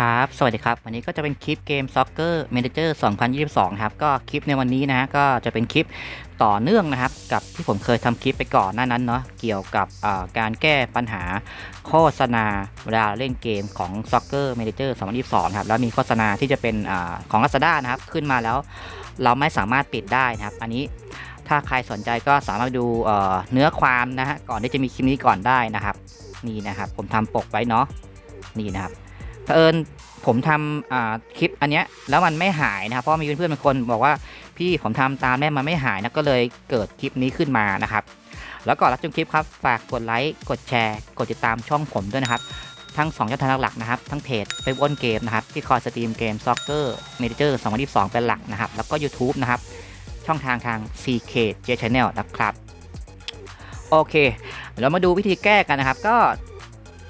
ครับ สวัสดีครับ วันนี้ก็จะเป็นคลิปเกม Soccer Manager 2022 ครับ ก็คลิปในวันนี้นะฮะ ก็จะเป็นคลิปต่อเนื่องนะครับ กับที่ผมเคยทำคลิปไปก่อนหน้านั้นเนาะ เกี่ยวกับการแก้ปัญหาโฆษณาเวลาเล่นเกมของ Soccer Manager 2022 ครับ แล้วมีโฆษณาที่จะเป็นอของ Lazada นะครับ ขึ้นมาแล้วเราไม่สามารถปิดได้นะครับ อันนี้ถ้าใครสนใจก็สามารถดูเอ่อเนื้อความนะฮะ ก่อนที่จะมีคลิปนี้ก่อนได้นะครับ นี่นะครับ ผมทำปกไว้เนาะ นี่นะครับ เผอิญผมทำคลิปอันเนี้ยแล้วมันไม่หายนะครับเพราะมีเพื่อนๆบางคนบอกว่าพี่ผมทำตามแม่มันไม่หายนะก็เลยเกิดคลิปนี้ขึ้นมานะครับ แล้วก่อนรับชมคลิปครับฝากกดไลค์กดแชร์ กดติดตามช่องผมด้วยนะครับ ทั้ง2ช่องทางหลักๆนะครับ ทั้งเพจเว็บอ้นเกมนะครับที่คอยสตรีมเกม Soccer Manager 2022 เป็นหลักนะครับ แล้วก็ YouTube นะครับ ช่องทางทาง CK J Channel นะครับ โอเค เรามาดูวิธีแก้กันนะครับ ก็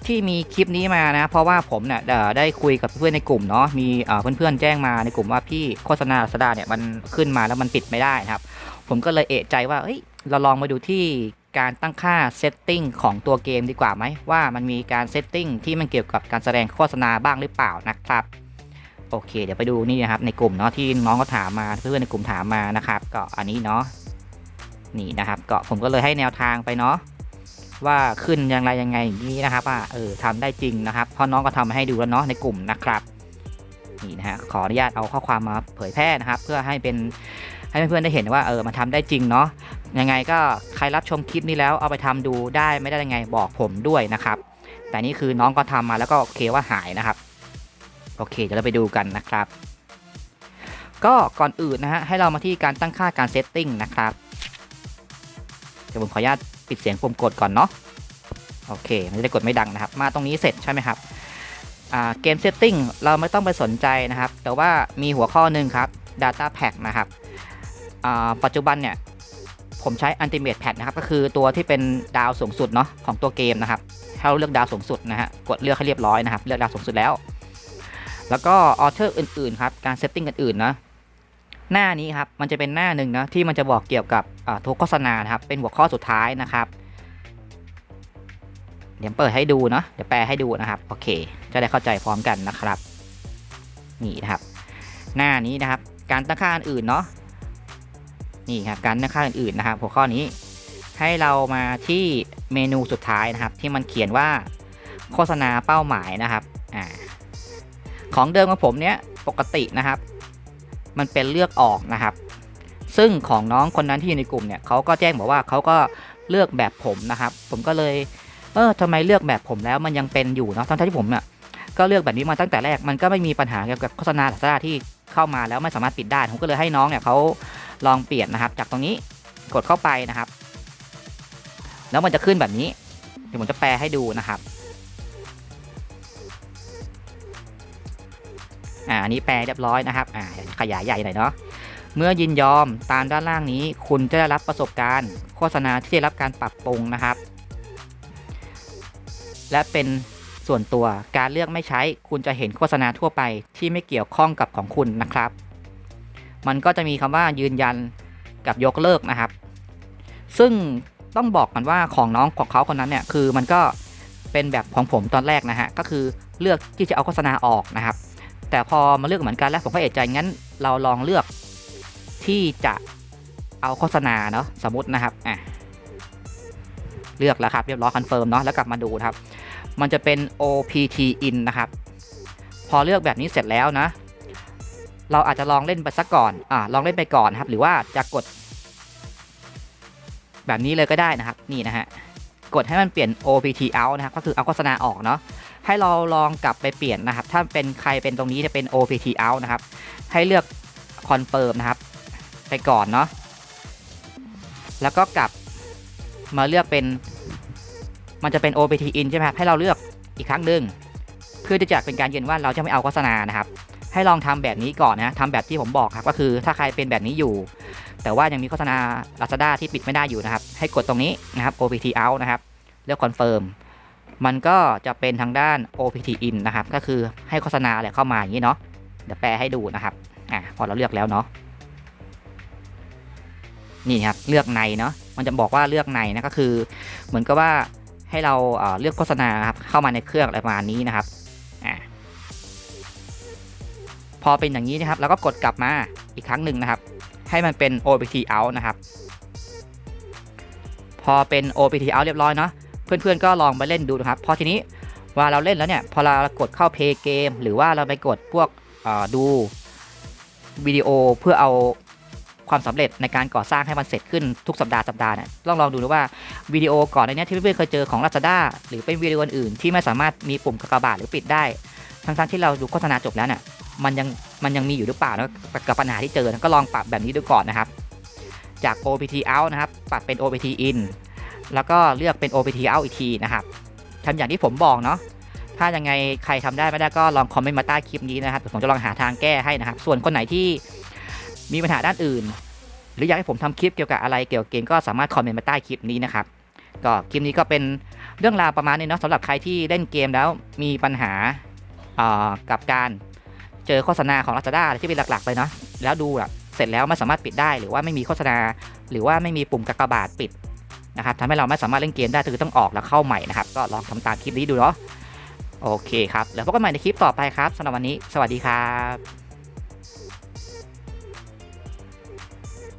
ที่มีคลิปนี้มานะ เพราะว่าผมเนี่ยได้คุยกับเพื่อนในกลุ่มเนาะมีเพื่อนๆแจ้งมาในกลุ่มว่าพี่โฆษณาสดาเนี่ยมันขึ้นมาแล้วมันปิดไม่ได้นะครับ ผมก็เลยเอะใจว่าเอ้ยเราลองมาดูที่การตั้งค่าเซตติ้งของตัวเกมดีกว่าไหมว่ามันมีการเซตติ้งที่มันเกี่ยวกับการแสดงโฆษณาบ้างหรือเปล่านะครับโอเค เดี๋ยวไปดูนี่นะครับในกลุ่มเนาะที่น้องเขาถามมาเพื่อนในกลุ่มถามมานะครับ ก็อันนี้เนาะนี่นะครับ ก็ผมก็เลยให้แนวทางไปเนาะ ว่าขึ้นย่างไรยังไงอย่างนี้นะครับว่าเออทำได้จริงนะครับเพราะน้องก็ทำมาให้ดูแล้วเนาะในกลุ่มนะครับนี่นะฮะขออนุญาตเอาข้อความมาเผยแพร่นะครับ เพื่อให้เป็นให้เพื่อนๆได้เห็นว่าเออมันทำได้จริงเนาะยังไงก็ใครรับชมคลิปนี้แล้วเอาไปทำดูได้ไม่ได้ยังไงบอกผมด้วยนะครับ แต่นี่คือน้องก็ทำมาแล้วก็โอเคว่าหายนะครับ โอเคเดี๋ยวเราไปดูกันนะครับ ก็ก่อนอื่นนะฮะให้เรามาที่การตั้งค่าการเซตติ้งนะครับเดี๋ยวผมขออนุญาต ปิดเสียงปุ่มกดก่อนเนาะโอเค มันจะได้กดไม่ดังนะครับ มาตรงนี้เสร็จใช่ไหมครับเกมเซตติ้งเราไม่ต้องไปสนใจนะครับ แต่ว่ามีหัวข้อหนึ่งครับ Data Pack นะครับปัจจุบันเนี่ยผมใช้ Ultimate Pack นะครับ ก็คือตัวที่เป็นดาวสูงสุดเนาะของตัวเกมนะครับให้เราเลือกดาวสูงสุดนะฮะกดเลือกให้เรียบร้อยนะครับ เลือกดาวสูงสุดแล้ว แล้วก็ออเทอร์อื่นๆครับ การเซตติ้งอื่นๆนะ หน้านี้ครับมันจะเป็นหน้าหนึ่งนะที่มันจะบอกเกี่ยวกับทุกโฆษณานะครับเป็นหัวข้อสุดท้ายนะครับ เดี๋ยวเปิดให้ดูเนาะเดี๋ยวแปลให้ดูนะครับโอเค จะได้เข้าใจพร้อมกันนะครับนี่นะครับ หน้านี้นะครับ การตั้งค่าอื่นเนาะนี่ครับการตั้งค่าอื่นๆนะครับ หัวข้อนี้ให้เรามาที่เมนูสุดท้ายนะครับ ที่มันเขียนว่าโฆษณาเป้าหมายนะครับอ่าของเดิมของผมเนี้ยปกตินะครับ มันเป็นเลือกออกนะครับ ซึ่งของน้องคนนั้นที่อยู่ในกลุ่มเนี่ยเขาก็แจ้งบอกว่าเขาก็เลือกแบบผมนะครับ ผมก็เลยเออทำไมเลือกแบบผมแล้วมันยังเป็นอยู่เนาะทั้งที่ผมเนี่ยก็เลือกแบบนี้มาตั้งแต่แรกมันก็ไม่มีปัญหาเกี่ยวกับโฆษณาลักษณะที่เข้ามาแล้วไม่สามารถปิดได้ผมก็เลยให้น้องเนี่ยเขาลองเปลี่ยนนะครับ จากตรงนี้กดเข้าไปนะครับ แล้วมันจะขึ้นแบบนี้เดี๋ยวผมจะแปลให้ดูนะครับ อ่าอันนี้แปลเรียบร้อยนะครับอ่าขยายใหญ่หน่อยเนาะเมื่อยินยอมตามด้านล่างนี้ คุณจะได้รับประสบการณ์ โฆษณาที่ได้รับการปรับปรุงนะครับ และเป็นส่วนตัวการเลือกไม่ใช้ คุณจะเห็นโฆษณาทั่วไปที่ไม่เกี่ยวข้องกับของคุณนะครับ มันก็จะมีคำว่ายืนยันกับยกเลิกนะครับ ซึ่งต้องบอกกันว่าของน้องของเขาคนนั้นเนี่ยคือมันก็เป็นแบบของผมตอนแรกนะฮะก็คือเลือกที่จะเอาโฆษณาออกนะครับ แต่พอมาเลือกเหมือนกันแล้วผมก็เอะใจงั้น เราลองเลือกที่จะเอาโฆษณาเนาะสมมตินะครับอะเลือกแล้วครับเรียบร้อยคอนเฟิร์มเนาะแล้วกลับมาดูนะครับ มันจะเป็น OPT in นะครับ พอเลือกแบบนี้เสร็จแล้วนะ เราอาจจะลองเล่นไปสักก่อนอ่าลองเล่นไปก่อนครับ หรือว่าจะกด แบบนี้เลยก็ได้นะครับ นี่นะฮะกดให้มันเปลี่ยน OPT out นะครับก็คือเอาโฆษณาออกเนาะ ให้เราลองกลับไปเปลี่ยนนะครับ ถ้าเป็นใครเป็นตรงนี้จะเป็น OPT out นะครับ ให้เลือก confirm นะครับ ไปก่อนเนาะ แล้วก็กลับมาเลือกเป็น มันจะเป็น OPT in ใช่ไหมครับ ให้เราเลือกอีกครั้งหนึ่งเพื่อที่จะเป็นการยืนว่าเราจะไม่เอาโฆษณานะครับ ให้ลองทำแบบนี้ก่อนนะทำแบบที่ผมบอกครับ ก็คือถ้าใครเป็นแบบนี้อยู่ แต่ว่ายังมีโฆษณา Lazada ที่ปิดไม่ได้อยู่นะครับ ให้กดตรงนี้นะครับ OPT out นะครับ เลือก confirm มันก็จะเป็นทางด้าน OPT in นะครับ ก็คือให้โฆษณาอะไรเข้ามาอย่างนี้เนาะ เดี๋ยวแปลให้ดูนะครับ อะพอเราเลือกแล้วเนาะ นี่ครับ เลือกในเนาะ มันจะบอกว่าเลือกในนะก็คือ เหมือนกับว่าให้เราเลือกโฆษณาครับ เข้ามาในเครื่องอะไรประมาณนี้นะครับ อะพอเป็นอย่างนี้นะครับ เราก็กดกลับมาอีกครั้งหนึ่งนะครับ ให้มันเป็น OPT out นะครับ พอเป็น OPT out เรียบร้อยเนาะ เพื่อนๆก็ลองไปเล่นดูนะครับพอทีนี้เว่าเราเล่นแล้วเนี่ยพอเรากดเข้า play game หรือว่าเราไปกดพวกดูวิดีโอเพื่อเอาความสำเร็จในการก่อสร้างให้มันเสร็จขึ้นทุกสัปดาห์สัปดาห์เนี่ยลองลองดูนะว่าวิดีโอก่อนในนี้ที่เพื่อนๆเคยเจอของ Lazada หรือเป็นวิดีโออื่นที่ไม่สามารถมีปุ่มกากบาทหรือปิดได้ ทั้งๆที่เราดูโฆษณาจบแล้วเนี่ยมันยังมันยังมีอยู่หรือเปล่านะกับปัญหาที่เจอก็ลองปรับแบบนี้ดูก่อนนะครับ จาก OPT out นะครับปรับเป็น OPT in แล้วก็เลือกเป็น OPT out อีกทีนะครับทำอย่างที่ผมบอกเนาะถ้ายังไงใครทำได้ไม่ได้ก็ลองคอมเมนต์มาใต้คลิปนี้นะครับผมจะลองหาทางแก้ให้นะครับ ส่วนคนไหนที่มีปัญหาด้านอื่น หรืออยากให้ผมทำคลิปเกี่ยวกับอะไรเกี่ยวกับเกมก็สามารถคอมเมนต์มาใต้คลิปนี้นะครับก็คลิปนี้ก็เป็นเรื่องราวประมาณนี้เนาะสำหรับใครที่เล่นเกมแล้วมีปัญหาอ่ากับการเจอโฆษณาของ Lazada ที่เป็นหลักๆเลยเนาะแล้วดูอะเสร็จแล้วไม่สามารถปิดได้หรือว่าไม่มีโฆษณา หรือว่าไม่มีปุ่มกากบาทปิด นะครับทำให้เราไม่สามารถเล่นเกมได้คือต้องออกแล้วเข้าใหม่นะครับ ก็ลองทำตามคลิปนี้ดูเนาะโอเคครับแล้วพบกันใหม่ในคลิปต่อไปครับสำหรับวันนี้ สวัสดีครับ